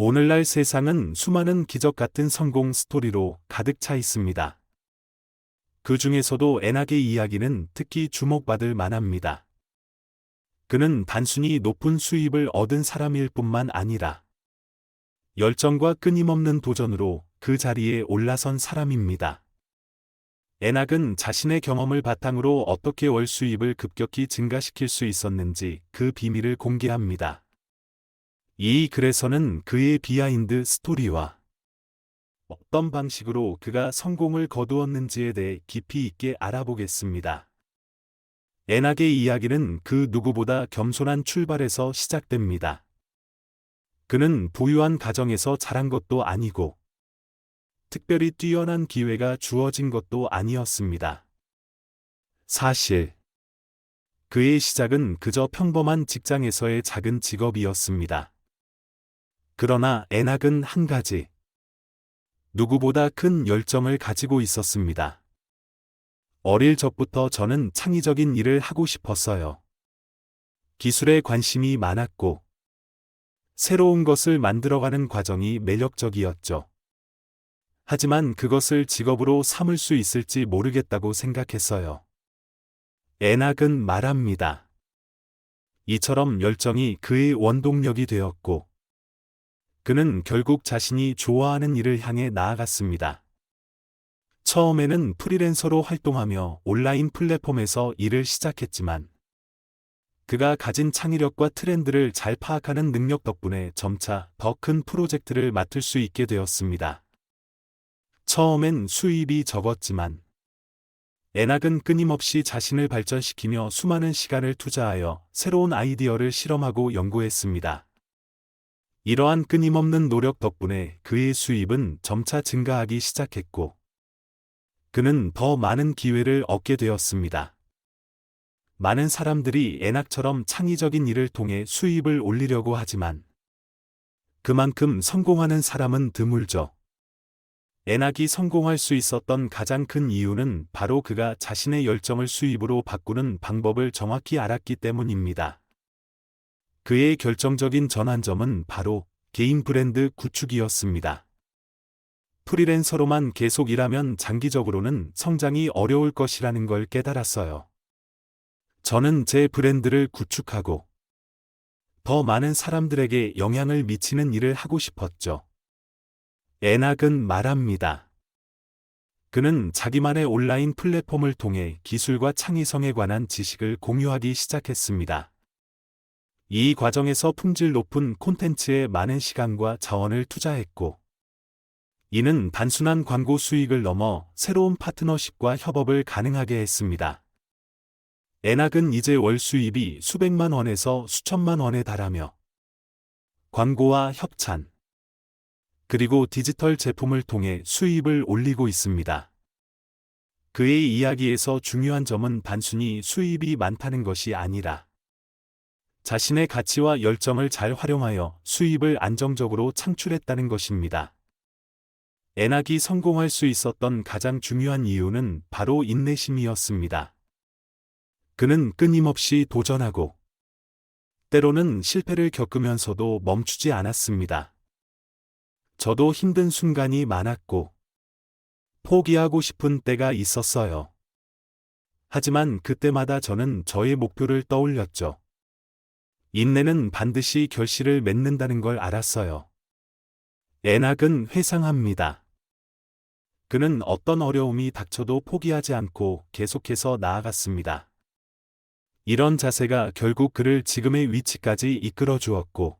오늘날 세상은 수많은 기적 같은 성공 스토리로 가득 차 있습니다. 그 중에서도 에낙의 이야기는 특히 주목받을 만합니다. 그는 단순히 높은 수입을 얻은 사람일 뿐만 아니라 열정과 끊임없는 도전으로 그 자리에 올라선 사람입니다. 에낙은 자신의 경험을 바탕으로 어떻게 월 수입을 급격히 증가시킬 수 있었는지 그 비밀을 공개합니다. 이 글에서는 그의 비하인드 스토리와 어떤 방식으로 그가 성공을 거두었는지에 대해 깊이 있게 알아보겠습니다. 에낙의 이야기는 그 누구보다 겸손한 출발에서 시작됩니다. 그는 부유한 가정에서 자란 것도 아니고 특별히 뛰어난 기회가 주어진 것도 아니었습니다. 사실, 그의 시작은 그저 평범한 직장에서의 작은 직업이었습니다. 그러나 에낙은 한 가지. 누구보다 큰 열정을 가지고 있었습니다. 어릴 적부터 저는 창의적인 일을 하고 싶었어요. 기술에 관심이 많았고, 새로운 것을 만들어가는 과정이 매력적이었죠. 하지만 그것을 직업으로 삼을 수 있을지 모르겠다고 생각했어요. 에낙은 말합니다. 이처럼 열정이 그의 원동력이 되었고, 그는 결국 자신이 좋아하는 일을 향해 나아갔습니다. 처음에는 프리랜서로 활동하며 온라인 플랫폼에서 일을 시작했지만, 그가 가진 창의력과 트렌드를 잘 파악하는 능력 덕분에 점차 더 큰 프로젝트를 맡을 수 있게 되었습니다. 처음엔 수입이 적었지만 에낙은 끊임없이 자신을 발전시키며 수많은 시간을 투자하여 새로운 아이디어를 실험하고 연구했습니다. 이러한 끊임없는 노력 덕분에 그의 수입은 점차 증가하기 시작했고 그는 더 많은 기회를 얻게 되었습니다. 많은 사람들이 에낙처럼 창의적인 일을 통해 수입을 올리려고 하지만 그만큼 성공하는 사람은 드물죠. 에낙이 성공할 수 있었던 가장 큰 이유는 바로 그가 자신의 열정을 수입으로 바꾸는 방법을 정확히 알았기 때문입니다. 그의 결정적인 전환점은 바로 개인 브랜드 구축이었습니다. 프리랜서로만 계속 일하면 장기적으로는 성장이 어려울 것이라는 걸 깨달았어요. 저는 제 브랜드를 구축하고 더 많은 사람들에게 영향을 미치는 일을 하고 싶었죠. 에낙은 말합니다. 그는 자기만의 온라인 플랫폼을 통해 기술과 창의성에 관한 지식을 공유하기 시작했습니다. 이 과정에서 품질 높은 콘텐츠에 많은 시간과 자원을 투자했고, 이는 단순한 광고 수익을 넘어 새로운 파트너십과 협업을 가능하게 했습니다. 에낙은 이제 월 수입이 수백만 원에서 수천만 원에 달하며, 광고와 협찬, 그리고 디지털 제품을 통해 수입을 올리고 있습니다. 그의 이야기에서 중요한 점은 단순히 수입이 많다는 것이 아니라 자신의 가치와 열정을 잘 활용하여 수입을 안정적으로 창출했다는 것입니다. 에낙이 성공할 수 있었던 가장 중요한 이유는 바로 인내심이었습니다. 그는 끊임없이 도전하고 때로는 실패를 겪으면서도 멈추지 않았습니다. 저도 힘든 순간이 많았고, 포기하고 싶은 때가 있었어요. 하지만 그때마다 저는 저의 목표를 떠올렸죠. 인내는 반드시 결실을 맺는다는 걸 알았어요. 에낙은 회상합니다. 그는 어떤 어려움이 닥쳐도 포기하지 않고 계속해서 나아갔습니다. 이런 자세가 결국 그를 지금의 위치까지 이끌어 주었고,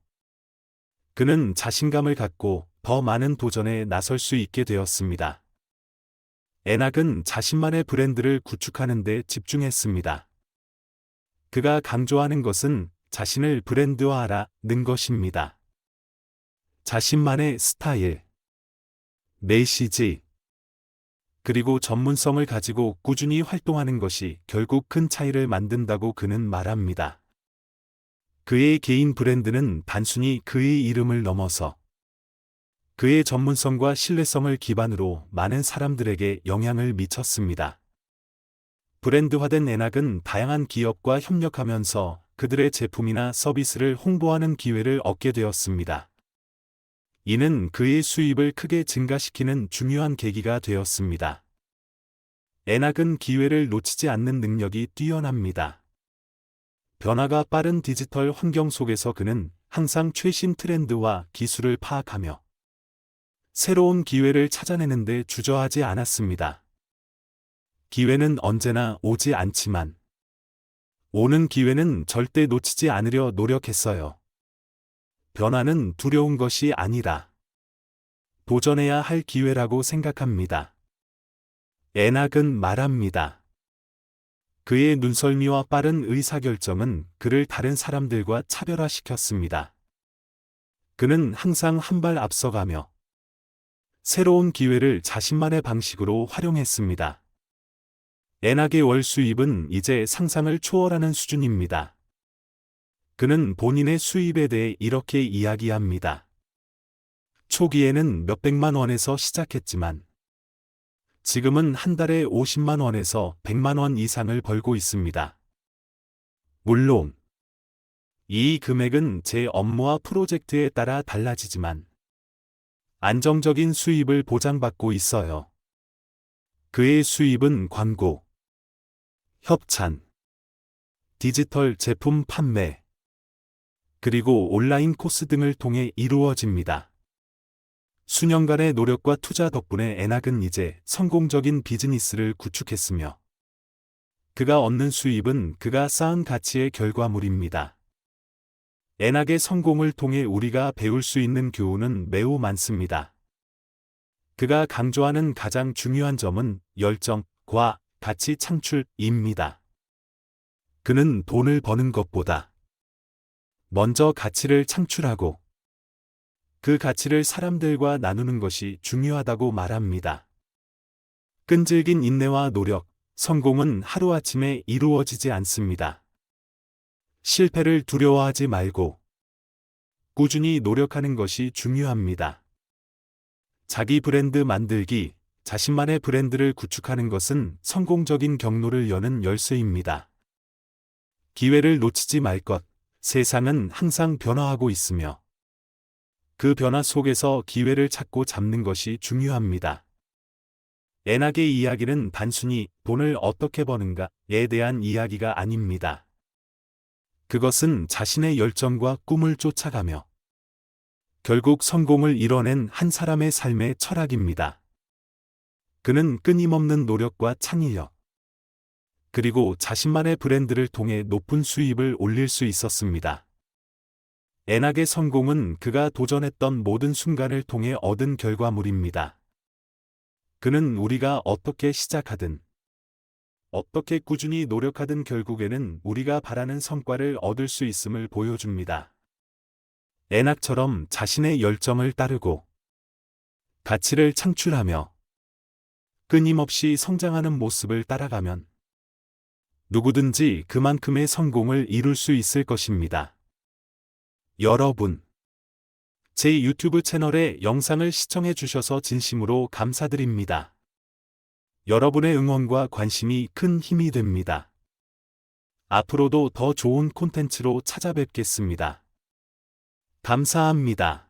그는 자신감을 갖고 더 많은 도전에 나설 수 있게 되었습니다. 에낙은 자신만의 브랜드를 구축하는 데 집중했습니다. 그가 강조하는 것은 자신을 브랜드화하라는 것입니다. 자신만의 스타일, 메시지, 그리고 전문성을 가지고 꾸준히 활동하는 것이 결국 큰 차이를 만든다고 그는 말합니다. 그의 개인 브랜드는 단순히 그의 이름을 넘어서 그의 전문성과 신뢰성을 기반으로 많은 사람들에게 영향을 미쳤습니다. 브랜드화된 에낙은 다양한 기업과 협력하면서 그들의 제품이나 서비스를 홍보하는 기회를 얻게 되었습니다. 이는 그의 수입을 크게 증가시키는 중요한 계기가 되었습니다. 에낙은 기회를 놓치지 않는 능력이 뛰어납니다. 변화가 빠른 디지털 환경 속에서 그는 항상 최신 트렌드와 기술을 파악하며 새로운 기회를 찾아내는데 주저하지 않았습니다. 기회는 언제나 오지 않지만 오는 기회는 절대 놓치지 않으려 노력했어요. 변화는 두려운 것이 아니라 도전해야 할 기회라고 생각합니다. 에낙은 말합니다. 그의 눈썰미와 빠른 의사결정은 그를 다른 사람들과 차별화시켰습니다. 그는 항상 한 발 앞서가며 새로운 기회를 자신만의 방식으로 활용했습니다. 에낙의 월 수입은 이제 상상을 초월하는 수준입니다. 그는 본인의 수입에 대해 이렇게 이야기합니다. 초기에는 몇백만 원에서 시작했지만 지금은 한 달에 50만 원에서 100만 원 이상을 벌고 있습니다. 물론 이 금액은 제 업무와 프로젝트에 따라 달라지지만 안정적인 수입을 보장받고 있어요. 그의 수입은 광고, 협찬, 디지털 제품 판매, 그리고 온라인 코스 등을 통해 이루어집니다. 수년간의 노력과 투자 덕분에 에낙은 이제 성공적인 비즈니스를 구축했으며 그가 얻는 수입은 그가 쌓은 가치의 결과물입니다. 에낙의 성공을 통해 우리가 배울 수 있는 교훈은 매우 많습니다. 그가 강조하는 가장 중요한 점은 열정과 가치 창출입니다. 그는 돈을 버는 것보다 먼저 가치를 창출하고 그 가치를 사람들과 나누는 것이 중요하다고 말합니다. 끈질긴 인내와 노력, 성공은 하루아침에 이루어지지 않습니다. 실패를 두려워하지 말고 꾸준히 노력하는 것이 중요합니다. 자기 브랜드 만들기, 자신만의 브랜드를 구축하는 것은 성공적인 경로를 여는 열쇠입니다. 기회를 놓치지 말 것, 세상은 항상 변화하고 있으며 그 변화 속에서 기회를 찾고 잡는 것이 중요합니다. 에낙의 이야기는 단순히 돈을 어떻게 버는가에 대한 이야기가 아닙니다. 그것은 자신의 열정과 꿈을 쫓아가며 결국 성공을 이뤄낸 한 사람의 삶의 철학입니다. 그는 끊임없는 노력과 창의력, 그리고 자신만의 브랜드를 통해 높은 수입을 올릴 수 있었습니다. 에낙의 성공은 그가 도전했던 모든 순간을 통해 얻은 결과물입니다. 그는 우리가 어떻게 시작하든, 어떻게 꾸준히 노력하든 결국에는 우리가 바라는 성과를 얻을 수 있음을 보여줍니다. 에낙처럼 자신의 열정을 따르고 가치를 창출하며 끊임없이 성장하는 모습을 따라가면 누구든지 그만큼의 성공을 이룰 수 있을 것입니다. 여러분, 제 유튜브 채널에 영상을 시청해 주셔서 진심으로 감사드립니다. 여러분의 응원과 관심이 큰 힘이 됩니다. 앞으로도 더 좋은 콘텐츠로 찾아뵙겠습니다. 감사합니다.